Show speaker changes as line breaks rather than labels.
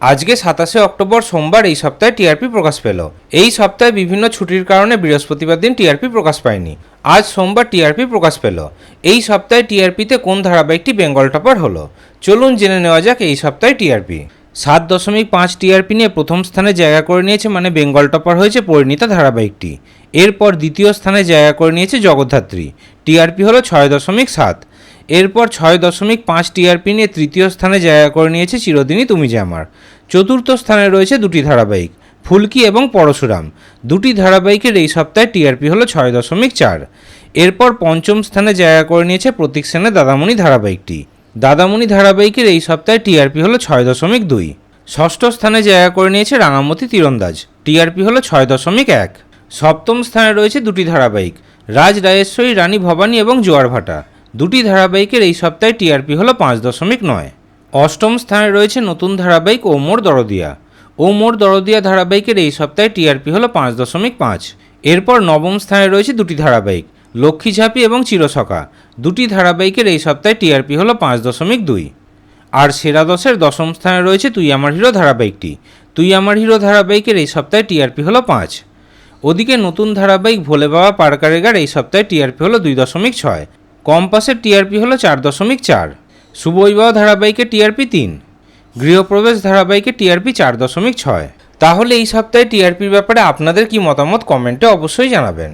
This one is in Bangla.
আজকে সাতাশে অক্টোবর সোমবার এই সপ্তাহে টিআরপি প্রকাশ পেল। এই সপ্তাহে বিভিন্ন ছুটির কারণে বৃহস্পতিবার দিন টিআরপি প্রকাশ পায়নি। আজ সোমবার টিআরপি প্রকাশ পেল। এই সপ্তাহে টিআরপিতে কোন ধারাবাহিকটি বেঙ্গল টপার হলো? চলুন জেনে নেওয়া যাক এই সপ্তাহে টিআরপি। সাত দশমিক পাঁচ টিআরপি নিয়ে প্রথম স্থানে জায়গা করে নিয়েছে মানে বেঙ্গল টপার হয়েছে পরিণীতা ধারাবাহিকটি। এরপর দ্বিতীয় স্থানে জায়গা করে নিয়েছে জগদ্ধাত্রী। টিআরপি হলো ছয় দশমিক সাত। এরপর ছয় দশমিক পাঁচ টিআরপি নিয়ে তৃতীয় স্থানে জায়গা করে নিয়েছে চিরদিনই তুমি যে আমার। চতুর্থ স্থানে রয়েছে দুটি ধারাবাহিক, ফুলকি এবং পরশুরাম। দুটি ধারাবাহিকের এই সপ্তাহে টিআরপি হলো ছয় দশমিক চার। এরপর পঞ্চম স্থানে জায়গা করে নিয়েছে প্রতীক সেনের দাদামণি ধারাবাহিকটি। দাদামণি ধারাবাহিকের এই সপ্তাহে টিআরপি হলো ছয় দশমিক দুই। ষষ্ঠ স্থানে জায়গা করে নিয়েছে রাঙামতি তীরন্দাজ। টিআরপি হলো ছয় দশমিক এক। সপ্তম স্থানে রয়েছে দুটি ধারাবাহিক, রাজ রায়েশ্বরী, রানী ভবানী এবং জোয়ার ভাটা দুটি ধারাবাহিকের এই সপ্তাহে টিআরপি হলো পাঁচ দশমিক নয়। অষ্টম স্থানে রয়েছে নতুন ধারাবাহিক ও মোর দরদিয়া। ও মোর দরদিয়া ধারাবাহিকের এই সপ্তাহে টিআরপি হলো পাঁচ দশমিক পাঁচ। এরপর নবম স্থানে রয়েছে দুটি ধারাবাহিক, লক্ষ্মী ঝাঁপি এবং চিরসখা। দুটি ধারাবাহিকের এই সপ্তাহে টিআরপি হলো পাঁচ দশমিক দুই। আর সেরা দশের দশম স্থানে রয়েছে তুই আমার হিরো ধারাবাহিকটি। তুই আমার হিরো ধারাবাহিকের এই সপ্তাহে টিআরপি হলো পাঁচ। ওদিকে নতুন ধারাবাহিক ভোলে বাবা পারকারেগার এই সপ্তাহে টিআরপি হলো দুই দশমিক ছয়। কম্পাসের টিআরপি হলো চার দশমিক চার সুবৈবাহ ধারাবাহিকের টিআরপি তিন, গৃহপ্রবেশ ধারাবাহিকের টিআরপি চার দশমিক ছয়। তাহলে এই সপ্তাহে টিআরপির ব্যাপারে আপনাদের কি মতামত কমেন্টে অবশ্যই জানাবেন।